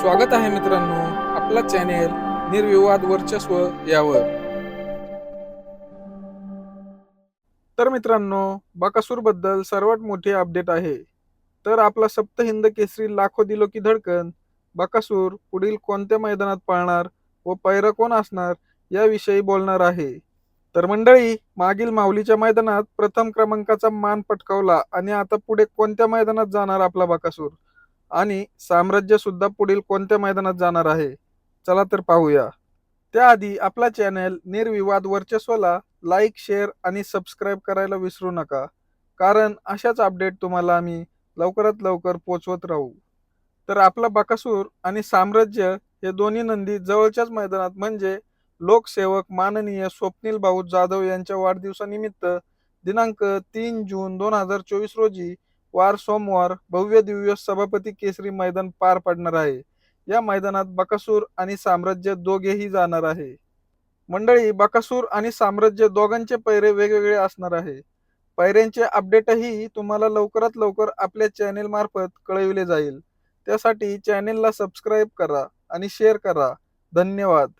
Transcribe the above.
स्वागत आहे मित्रांनो आपला चॅनेल निर्विवाद वर्चस्व यावर. तर मित्रांनो बकासूरबद्दल सर्वात मोठी अपडेट आहे. तर आपला सप्तहिंद केसरी लाखो दिलो की धडकन बकासूर पुढील कोणत्या मैदानात पाळणार व पैरा कोण असणार याविषयी बोलणार आहे. तर मंडळी मागील माऊलीच्या मैदानात प्रथम क्रमांकाचा मान पटकावला आणि आता पुढे कोणत्या मैदानात जाणार आपला बकासूर? आणि साम्राज्य सुद्धा पुढील कोणत्या मैदानात जाणार आहे? चला तर पाहूया. त्याआधी आपला चॅनल निर्विवाद वर्चस्वला लाईक शेअर आणि सबस्क्राईब करायला विसरू नका. कारण अशाच अपडेट तुम्हाला आम्ही लवकरात लवकर पोचवत राहू. तर आपला बकासूर आणि साम्राज्य हे दोन्ही नंदी जवळच्याच मैदानात म्हणजे लोकसेवक माननीय स्वप्नील भाऊ जाधव यांच्या वाढदिवसानिमित्त दिनांक तीन जून दोन हजार चोवीस रोजी वार सोमवार भव्य दिव्य सभापती केसरी मैदान पार पडणार आहे. या मैदानात बकासूर आणि साम्राज्य दोघेही जाणार आहे. मंडळी बकासूर आणि साम्राज्य दोघांचे पैरे वेगवेगळे असणार आहे. पैऱ्यांचे अपडेटही तुम्हाला लवकरात लवकर आपल्या चॅनेल मार्फत कळविले जाईल. त्यासाठी चॅनेलला सबस्क्राईब करा आणि शेअर करा. धन्यवाद.